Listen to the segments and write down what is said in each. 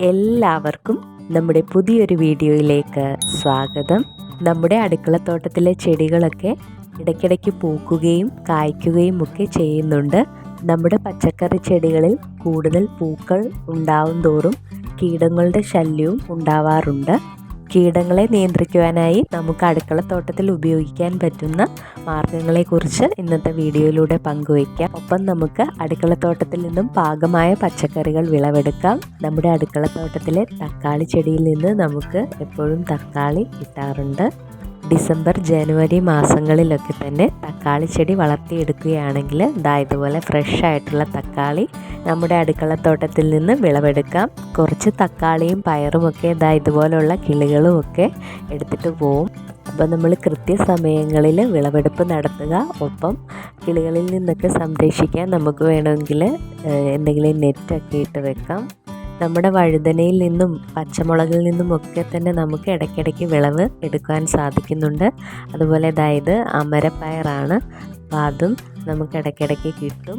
എല്ലാവർക്കും നമ്മുടെ പുതിയൊരു വീഡിയോയിലേക്ക് സ്വാഗതം. നമ്മുടെ അടുക്കളത്തോട്ടത്തിലെ ചെടികളൊക്കെ ഇടയ്ക്കിടയ്ക്ക് പൂക്കുകയും കായ്ക്കുകയും ഒക്കെ ചെയ്യുന്നുണ്ട്. നമ്മുടെ പച്ചക്കറി ചെടികളിൽ കൂടുതൽ പൂക്കൾ ഉണ്ടാവും തോറും കീടങ്ങളുടെ ശല്യവും ഉണ്ടാവാറുണ്ട്. കീടങ്ങളെ നിയന്ത്രിക്കുവാനായി നമുക്ക് അടുക്കളത്തോട്ടത്തിൽ ഉപയോഗിക്കാൻ പറ്റുന്ന മാർഗങ്ങളെക്കുറിച്ച് ഇന്നത്തെ വീഡിയോയിലൂടെ പങ്കുവയ്ക്കാം. ഒപ്പം നമുക്ക് അടുക്കളത്തോട്ടത്തിൽ നിന്നും പാകമായ പച്ചക്കറികൾ വിളവെടുക്കാം. നമ്മുടെ അടുക്കളത്തോട്ടത്തിലെ തക്കാളി ചെടിയിൽ നിന്ന് നമുക്ക് എപ്പോഴും തക്കാളി കിട്ടാറുണ്ട്. ഡിസംബർ ജനുവരി മാസങ്ങളിലൊക്കെ തന്നെ തക്കാളി ചെടി വളർത്തിയെടുക്കുകയാണെങ്കിൽ ഇതാ ഇതുപോലെ ഫ്രഷ് ആയിട്ടുള്ള തക്കാളി നമ്മുടെ അടുക്കളത്തോട്ടത്തിൽ നിന്ന് വിളവെടുക്കാം. കുറച്ച് തക്കാളിയും പയറുമൊക്കെ ഇതാ ഇതുപോലുള്ള കിളികളും ഒക്കെ എടുത്തിട്ട് പോവും. അപ്പോൾ നമ്മൾ കൃത്യസമയങ്ങളിൽ വിളവെടുപ്പ് നടത്തുക. ഒപ്പം കിളികളിൽ നിന്നൊക്കെ സംരക്ഷിക്കാൻ നമുക്ക് വേണമെങ്കിൽ എന്തെങ്കിലും നെറ്റൊക്കെ ഇട്ട് വെക്കാം. നമ്മുടെ വഴുതനയിൽ നിന്നും പച്ചമുളകിൽ നിന്നും ഒക്കെ തന്നെ നമുക്ക് ഇടയ്ക്കിടയ്ക്ക് വിളവ് എടുക്കാൻ സാധിക്കുന്നുണ്ട്. അതുപോലെ അതായത് അമരപ്പയറാണ്. അപ്പോൾ അതും നമുക്ക് ഇടയ്ക്കിടയ്ക്ക് കിട്ടും.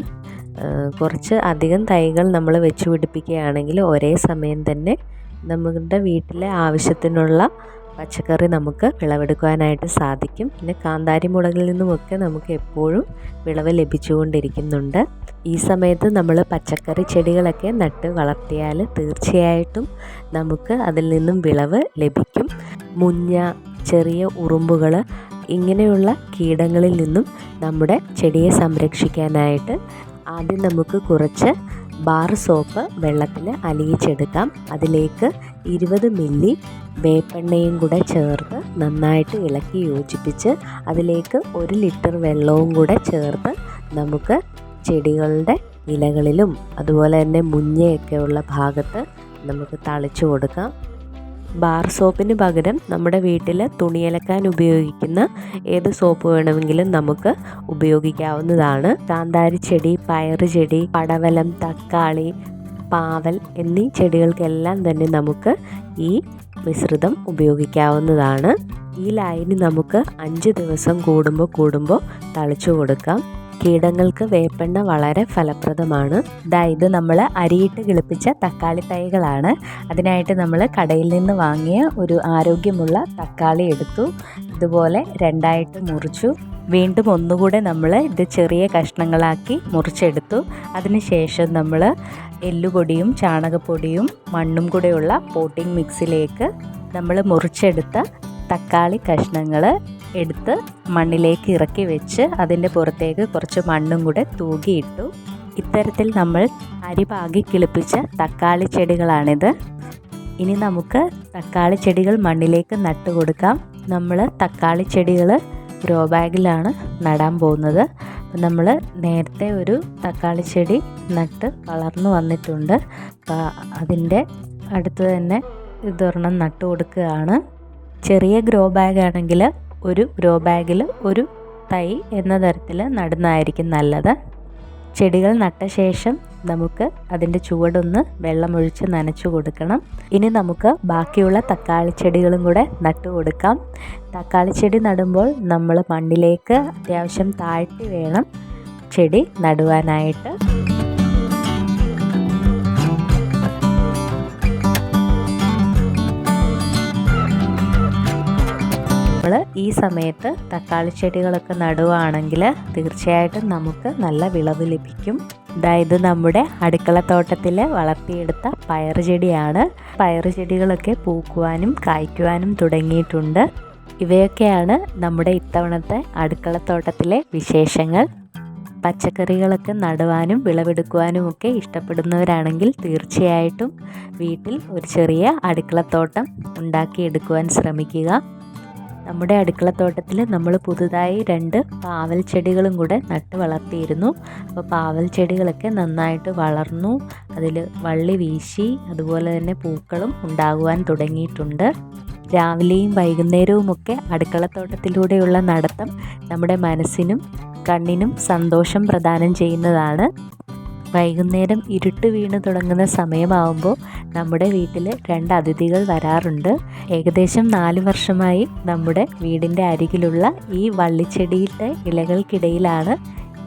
കുറച്ച് അധികം തൈകൾ നമ്മൾ വെച്ച് പിടിപ്പിക്കുകയാണെങ്കിൽ ഒരേ സമയം തന്നെ നമ്മുടെ വീട്ടിലെ ആവശ്യത്തിനുള്ള പച്ചക്കറി നമുക്ക് വിളവെടുക്കുവാനായിട്ട് സാധിക്കും. പിന്നെ കാന്താരി മുളകിൽ നിന്നുമൊക്കെ നമുക്ക് എപ്പോഴും വിളവ് ലഭിച്ചുകൊണ്ടിരിക്കുന്നുണ്ട്. ഈ സമയത്ത് നമ്മൾ പച്ചക്കറി ചെടികളൊക്കെ നട്ട് വളർത്തിയാൽ തീർച്ചയായിട്ടും നമുക്ക് അതിൽ നിന്നും വിളവ് ലഭിക്കും. മുഞ്ഞ ചെറിയ ഉറുമ്പുകൾ ഇങ്ങനെയുള്ള കീടങ്ങളിൽ നിന്നും നമ്മുടെ ചെടിയെ സംരക്ഷിക്കാനായിട്ട് ആദ്യം നമുക്ക് കുറച്ച് ബാർ സോപ്പ് വെള്ളത്തിൽ അലിയിച്ചെടുക്കാം. അതിലേക്ക് ഇരുപത് മില്ലി വേപ്പെണ്ണയും കൂടെ ചേർത്ത് നന്നായിട്ട് ഇളക്കി യോജിപ്പിച്ച് അതിലേക്ക് ഒരു ലിറ്റർ വെള്ളവും കൂടെ ചേർത്ത് നമുക്ക് ചെടികളുടെ ഇലകളിലും അതുപോലെ തന്നെ മുഞ്ഞയൊക്കെ ഉള്ള ഭാഗത്ത് നമുക്ക് തളിച്ചു കൊടുക്കാം. ബാർ സോപ്പിന് പകരം നമ്മുടെ വീട്ടിൽ തുണിയലക്കാൻ ഉപയോഗിക്കുന്ന ഏത് സോപ്പ് വേണമെങ്കിലും നമുക്ക് ഉപയോഗിക്കാവുന്നതാണ്. കാന്താരി ചെടി പയറ് ചെടി പടവലം തക്കാളി പാവൽ എന്നീ ചെടികൾക്കെല്ലാം തന്നെ നമുക്ക് ഈ മിശ്രിതം ഉപയോഗിക്കാവുന്നതാണ്. ഈ ലൈന് നമുക്ക് അഞ്ച് ദിവസം കൂടുമ്പോൾ കൂടുമ്പോൾ തളിച്ചു കൊടുക്കാം. കീടങ്ങൾക്ക് വേപ്പെണ്ണ വളരെ ഫലപ്രദമാണ്. ഇത് നമ്മൾ അരിയിട്ട് കിളിപ്പിച്ച തക്കാളി തൈകളാണ്. അതിനായിട്ട് നമ്മൾ കടയിൽ നിന്ന് വാങ്ങിയ ഒരു ആരോഗ്യമുള്ള തക്കാളി എടുത്തു. ഇതുപോലെ രണ്ടായിട്ട് മുറിച്ചു. വീണ്ടും ഒന്നുകൂടെ നമ്മൾ ഇത് ചെറിയ കഷ്ണങ്ങളാക്കി മുറിച്ചെടുത്തു. അതിനുശേഷം നമ്മൾ എല്ലുപൊടിയും ചാണകപ്പൊടിയും മണ്ണും കൂടെയുള്ള പോട്ടിംഗ് മിക്സിലേക്ക് നമ്മൾ മുറിച്ചെടുത്ത തക്കാളി കഷ്ണങ്ങൾ എടുത്ത് മണ്ണിലേക്ക് ഇറക്കി വെച്ച് അതിന്റെ പുറത്തേക്ക് കുറച്ച് മണ്ണും കൂടെ തൂകിയിട്ടു ഇത്തരത്തിൽ നമ്മൾ അരി പാകി കിളിപ്പിച്ച തക്കാളി ചെടികളാണിത്. ഇനി നമുക്ക് തക്കാളി ചെടികൾ മണ്ണിലേക്ക് നട്ടു കൊടുക്കാം. നമ്മൾ തക്കാളി ചെടികൾ ഗ്രോ ബാഗിലാണ് നടാൻ പോകുന്നത്. നമ്മൾ നേരത്തെ ഒരു തക്കാളി ചെടി നട്ട് വളർന്നു വന്നിട്ടുണ്ട്. അപ്പോൾ അതിന്റെ അടുത്ത് തന്നെ ഇതൊരെണ്ണം നട്ടു കൊടുക്കുകയാണ്. ചെറിയ ഗ്രോ ബാഗ് ആണെങ്കിൽ ഒരു ഗ്രോ ബാഗിൽ ഒരു തൈ എന്ന തരത്തിൽ നടുന്നതായിരിക്കും നല്ലത്. ചെടികൾ നട്ട ശേഷം നമുക്ക് അതിന്റെ ചുവടൊന്ന് വെള്ളമൊഴിച്ച് നനച്ചു കൊടുക്കണം. ഇനി നമുക്ക് ബാക്കിയുള്ള തക്കാളി ചെടികളും കൂടെ നട്ടു കൊടുക്കാം. തക്കാളി ചെടി നടുമ്പോൾ നമ്മൾ മണ്ണിലേക്ക് അത്യാവശ്യം താഴ്ത്തി വേണം ചെടി നടുവാനായിട്ട്. ഈ സമയത്ത് തക്കാളി ചെടികളൊക്കെ നടുവാണെങ്കിൽ തീർച്ചയായിട്ടും നമുക്ക് നല്ല വിളവ് ലഭിക്കും. അതായത് നമ്മുടെ അടുക്കളത്തോട്ടത്തിൽ വളർത്തിയെടുത്ത പയർ ചെടിയാണ്. പയർ ചെടികളൊക്കെ പൂക്കുവാനും കായ്ക്കുവാനും തുടങ്ങിയിട്ടുണ്ട്. ഇവയൊക്കെയാണ് നമ്മുടെ ഇത്തവണത്തെ അടുക്കളത്തോട്ടത്തിലെ വിശേഷങ്ങൾ. പച്ചക്കറികളൊക്കെ നടുവാനും വിളവെടുക്കുവാനും ഒക്കെ ഇഷ്ടപ്പെടുന്നവരാണെങ്കിൽ തീർച്ചയായിട്ടും വീട്ടിൽ ഒരു ചെറിയ അടുക്കളത്തോട്ടം ഉണ്ടാക്കിയെടുക്കുവാൻ ശ്രമിക്കുക. നമ്മുടെ അടുക്കളത്തോട്ടത്തിൽ നമ്മൾ പുതുതായി രണ്ട് പാവൽ ചെടികളും കൂടെ നട്ട് വളർത്തിയിരുന്നു. അപ്പോൾ പാവൽ ചെടികളൊക്കെ നന്നായിട്ട് വളർന്നു. അതിൽ വള്ളി വീശി അതുപോലെ തന്നെ പൂക്കളും ഉണ്ടാകുവാൻ തുടങ്ങിയിട്ടുണ്ട്. രാവിലെയും വൈകുന്നേരവുമൊക്കെ അടുക്കളത്തോട്ടത്തിലൂടെയുള്ള നടത്തം നമ്മുടെ മനസ്സിനും കണ്ണിനും സന്തോഷം പ്രദാനം ചെയ്യുന്നതാണ്. വൈകുന്നേരം ഇരുട്ട് വീണ് തുടങ്ങുന്ന സമയമാവുമ്പോൾ നമ്മുടെ വീട്ടിൽ രണ്ട് അതിഥികൾ വരാറുണ്ട്. ഏകദേശം നാല് വർഷമായി നമ്മുടെ വീടിന്റെ അരികിലുള്ള ഈ വള്ളിച്ചെടിയിലെ ഇലകൾക്കിടയിലാണ്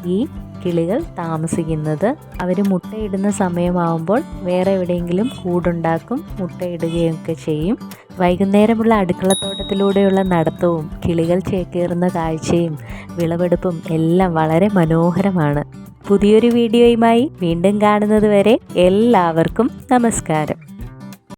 ഈ കിളികൾ താമസിക്കുന്നത്. അവർ മുട്ടയിടുന്ന സമയമാവുമ്പോൾ വേറെ എവിടെയെങ്കിലും കൂടുണ്ടാക്കും മുട്ടയിടുകയൊക്കെ ചെയ്യും. വൈകുന്നേരമുള്ള അടുക്കളത്തോട്ടത്തിലൂടെയുള്ള നടത്തവും കിളികൾ ചേക്കേറുന്ന കാഴ്ചയും വിളവെടുപ്പും എല്ലാം വളരെ മനോഹരമാണ്. പുതിയൊരു വീഡിയോയുമായി വീണ്ടും കാണുന്നത് വരെ എല്ലാവർക്കും നമസ്കാരം.